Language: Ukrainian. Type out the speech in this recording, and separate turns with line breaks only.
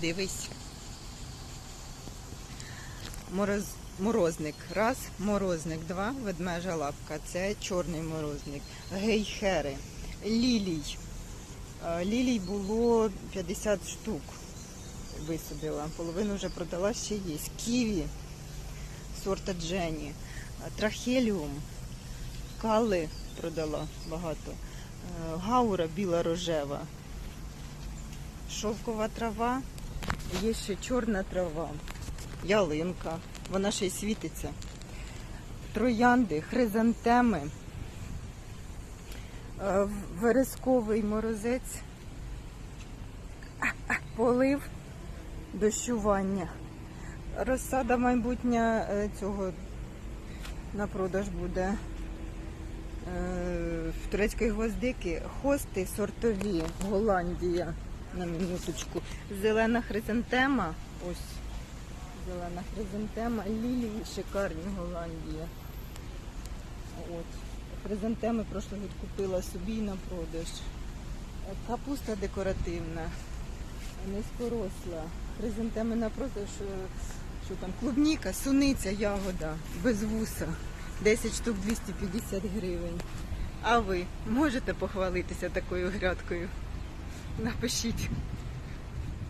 Дивись. Мороз... Морозник. Раз, морозник, два, ведмежа лапка. Це чорний морозник. Гейхери. Лілій. Е, Лілій було 50 штук. Висадила. Половину вже продала, ще є. Ківі сорта Джені. Е, Трахеліум. Кали продала багато. Е, Гаура біла рожева. Шовкова трава. Є ще чорна трава. Ялинка. Вона ще й світиться. Троянди, хризантеми. Е, Вересковий морозець. Полив дощування. Розсада майбутня е, цього на продаж буде е, в турецької гвоздики. Хости сортові, Голландія, на минуточку. Зелена хризантема. Ось зелена хризантема. Лілії шикарні Голландія. От. Хризантеми прошлого год купила собі на продаж. Капуста декоративна, низькоросла. Хризантеми на продаж, е, що там, клубніка, суниця, ягода, без вуса. 10 штук 250 гривень. А ви можете похвалитися такою грядкою? Напишіть.